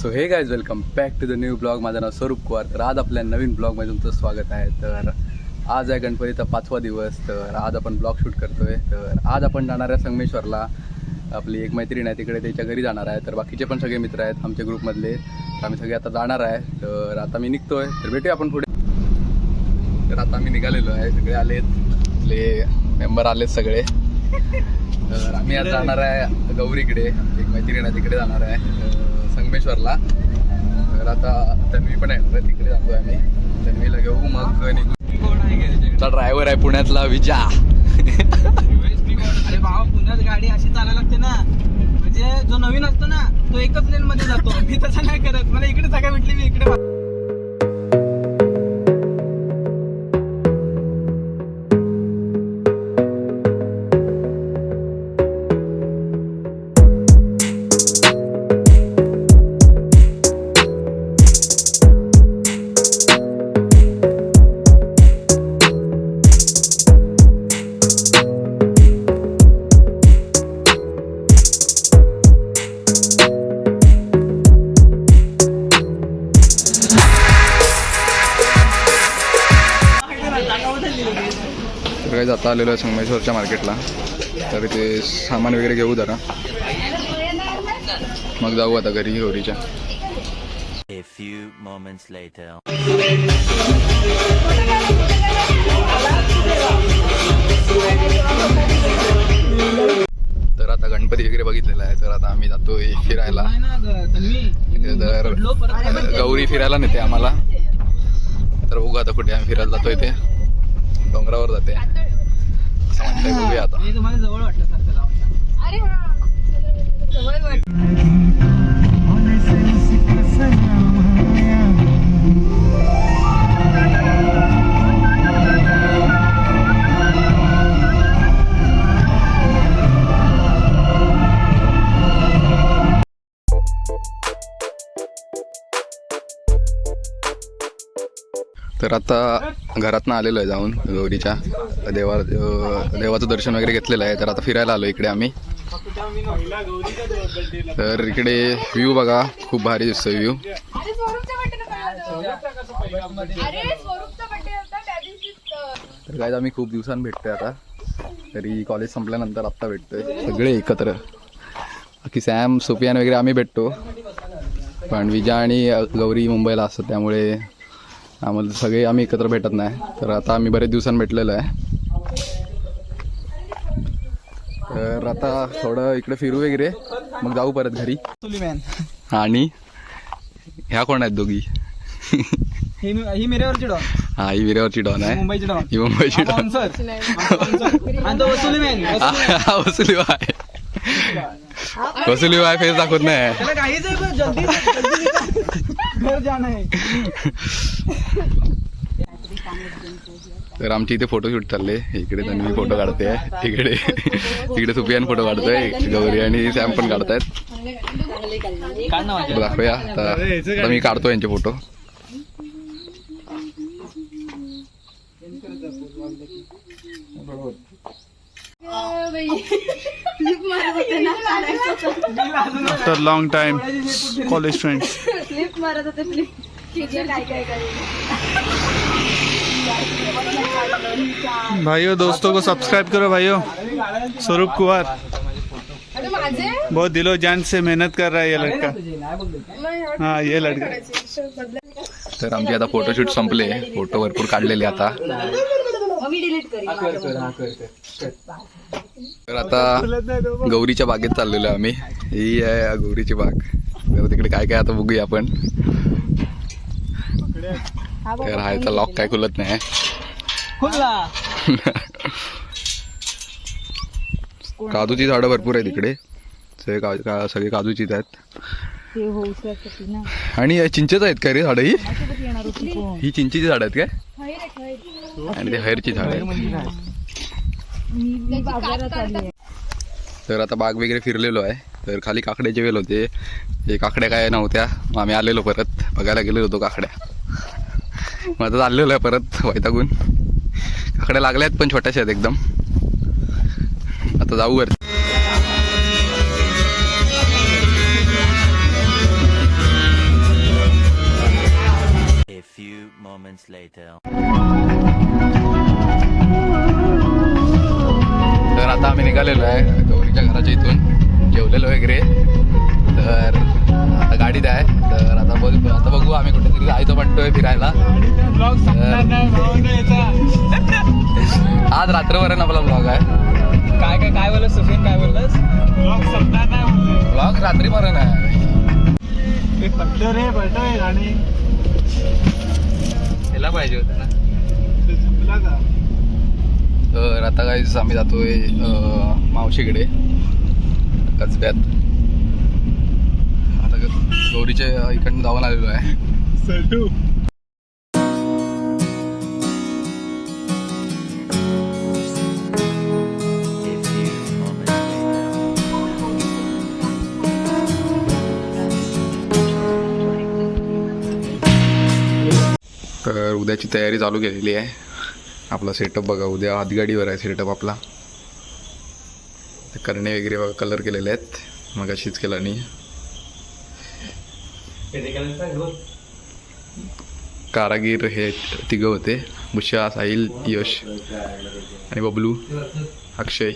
So hey guys welcome back to the new blog माझं नाव स्वरूप कुवार तर आज आपल्या नवीन ब्लॉगमध्ये तुमचं स्वागत आहे. तर आज आहे गणपतीचा पाचवा दिवस. तर आज आपण ब्लॉग शूट करतोय. तर आज आपण जाणार आहे संगमेश्वरला. आपली एक मैत्रीण आहे तिकडे त्याच्या घरी जाणार आहे. तर बाकीचे पण सगळे मित्र आहेत आमच्या ग्रुपमधले तर आम्ही सगळे आता जाणार आहे. तर आता मी निघतोय. तर भेटूया आपण पुढे. तर आता आम्ही निघालेलो आहे. सगळे आलेत. आपले मेंबर आलेत सगळे. तर आम्ही आज जाणार आहे गौरीकडे. एक मैत्रीण आहे तिकडे जाणार आहे. संगमेश्वरला तर आता तन्वी पण आहे तिकडे जातोय आम्ही. तन्वीला घेऊ मग निघू. ड्रायव्हर आहे पुण्यातला विजा. जाता आलेलो आहे संगमेश्वरच्या मार्केटला तर इथे सामान वगैरे घेऊ जरा मग जाऊ आता घरी later. तर आता गणपती वगैरे बघितलेला आहे तर आता आम्ही जातोय फिरायला. तर. गौरी फिरायला नेते आम्हाला तर बघू आता कुठे आम्ही फिरायला जातोय ते डोंगरावर जाते आता. हे तुम्हाला जवळ वाटलं. तर आता घरातनं आलेलो आहे जाऊन गौरीच्या. देवा देवाचं दर्शन वगैरे घेतलेलं आहे. तर आता फिरायला आलो इकडे आम्ही. तर इकडे व्ह्यू बघा खूप भारी दिसतो व्ह्यू तर. काय आम्ही खूप दिवसांनी भेटतोय आता. तरी कॉलेज संपल्यानंतर आत्ता भेटतोय. सगळे एकत्र. बाकी सॅम सोपियान वगैरे आम्ही भेटतो. पण विजा आणि गौरी मुंबईला असतात त्यामुळे आम्हाला सगळे आम्ही एकत्र भेटत नाही. तर आता आम्ही बरेच दिवसांनी भेटलेलो आहे. तर आता थोडं इकडे फिरू वगैरे मग जाऊ परत घरी. आणि ह्या कोण आहेत दोघी? ही ही मिरेवरची डॉन. हा ही विरेवरची डॉन आहे. मुंबईची डॉन. ही मुंबईची डॉन. हा, वसुली बाय. वसुली बाय फेस दाखवत नाही. घर जाणं आहे तर आमच्या इथे फोटोशूट चालले. इकडे तन्वी फोटो काढते इकडे तिकडे सुपियान फोटो काढतोय. गौरी आणि सॅम पण काढतायत. दाखवूया. आता मी काढतो यांचे फोटो. Flip मारत होते ना चालायचं. after long time college friends Flip मारत होते flip. ठीक आहे, काय काय काय भाइयों दोस्तों को सब्सक्राइब करो भाइयों स्वरूप कुमार अरे माझे बहुत दिलो जान से मेहनत कर रहा है ये लड़का तुझे नाही बघ नाही, एवढं हाँ ये लड़का करायचे. बदलायचं. तर आमचे आता फोटोशूट संपले फोटो भरपूर काढलेले आता मग मी डिलीट करीन तर आता गौरीच्या बागेत चाललेलो आहे आम्ही. ही आहे गौरीची बाग. तर तिकडे काय काय आता बघूया आपण. तर हायचा लॉक काय खुलत नाही. काजूची झाडं भरपूर आहेत इकडे. सगळे का का- सगळे काजूचीच आहेत. आणि हे चिंचेच आहेत का रे झाडं ही? ही चिंचेची झाडं आहेत काय? आणि ते हैरची झाडं आहेत. तर आता बाग वगैरे फिरलेलो आहे. तर खाली काकड्याचे वेल होते. हे काकड्या काय नव्हत्या. मग आम्ही आलेलो परत. बघायला गेलो होतो काकड्या. मग आता चाललेलो आहे परत वैतागून. काकड्या लागल्या आहेत पण छोट्याशा आहेत एकदम. आता जाऊ वरती later. तर आता आम्ही निघालेलो आहे गौरीच्या घराच्या इथून. जेवलेलो वगैरे तर आता गाडीत आहे. तर आता बघ आता बघू आम्ही कुठेतरी जायचं म्हणतोय फिरायला. आज रात्रभर आहे आपला ब्लॉग आहे. काय काय काय बोलस सुफिन काय बोलस ब्लॉग रात्रीपर्यंत आहे पटलं रे पटतोय गाणी. यायला पाहिजे होतं ना. तर आता काय आम्ही जातोय मावशीकडे कसब्यात. आता गौरीच्या इकडनं जाऊन आलेलो आहे. तर उद्याची तयारी चालू केलेली आहे. आपला सेटअप बघा उद्या हातगाडीवर आहे सेटअप आपला. करणे वगैरे बघा कलर केलेले आहेत. मग अशीच केला नाही. कारागीर हे तिघं होते. बुशा साहिल यश आणि बबलू अक्षय.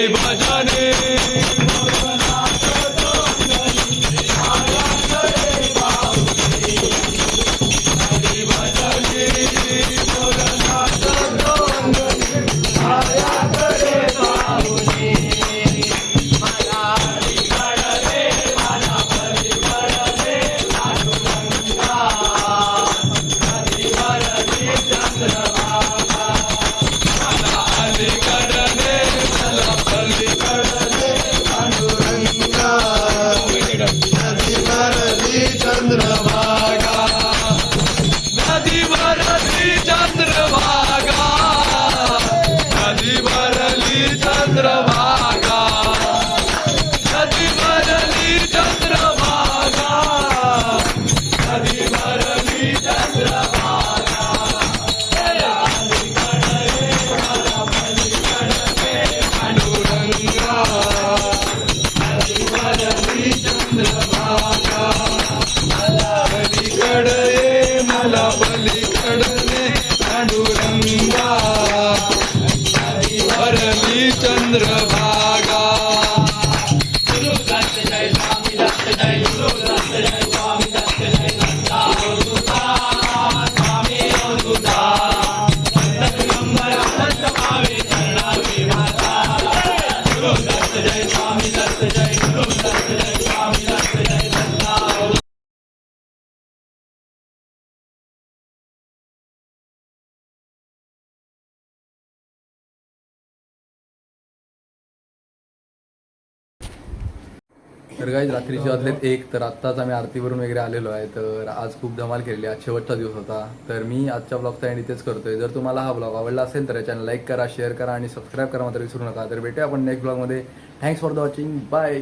तेरी बाजाने। भरली चंद्रभागा तर काही रात्रीचे वाजलेत एक तर आत्ताच आम्ही आरतीवरून वगैरे आलेलो आहे तर आज खूप धमाल केलेली आज शेवटचा दिवस होता. तर मी आजच्या ब्लॉगचा एंड इथेच करतोय. जर तुम्हाला हा ब्लॉग आवडला असेल तर चॅनल लाईक करा शेअर करा आणि सबस्क्राईब करा मात्र विसरू नका. तर भेटूया आपण नेक्स्ट ब्लॉगमध्ये thanks for the watching bye